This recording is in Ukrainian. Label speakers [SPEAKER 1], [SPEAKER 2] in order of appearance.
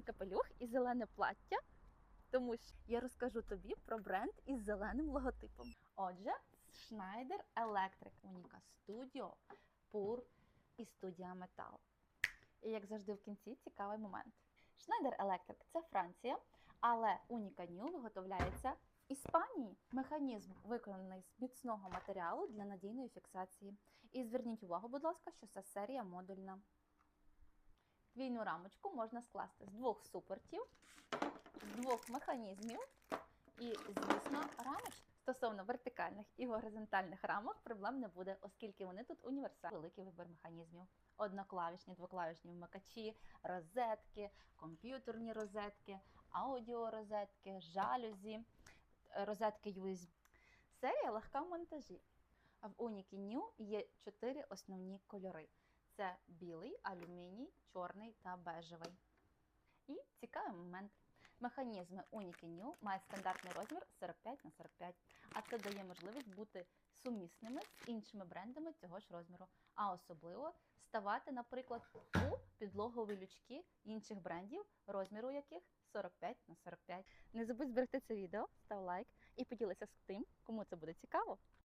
[SPEAKER 1] капелюх і зелене плаття, тому що я розкажу тобі про бренд із зеленим логотипом. Отже, Schneider Electric Unica Studio Pur і студія Metal. І як завжди в кінці цікавий момент. Schneider Electric – це Франція, але Unica New виготовляється в Іспанії. Механізм виконаний з міцного матеріалу для надійної фіксації. І зверніть увагу, будь ласка, що це серія модульна. Двійну рамочку можна скласти з двох супортів, з двох механізмів і, звісно, рамочок. Стосовно вертикальних і горизонтальних рамок проблем не буде, оскільки вони тут універсальні. Великий вибір механізмів. Одноклавішні, двоклавішні вмикачі, розетки, комп'ютерні розетки, аудіорозетки, жалюзі, розетки USB. Серія легка в монтажі. В Unique New є чотири основні кольори: це білий, алюміній, чорний та бежевий. І цікавий момент. Механізми Unique New мають стандартний розмір 45 на 45, а це дає можливість бути сумісними з іншими брендами цього ж розміру, а особливо ставати, наприклад, у підлогові лючки інших брендів, розміру яких 45 на 45. Не забудь зберегти це відео, став лайк і поділися з тим, кому це буде цікаво.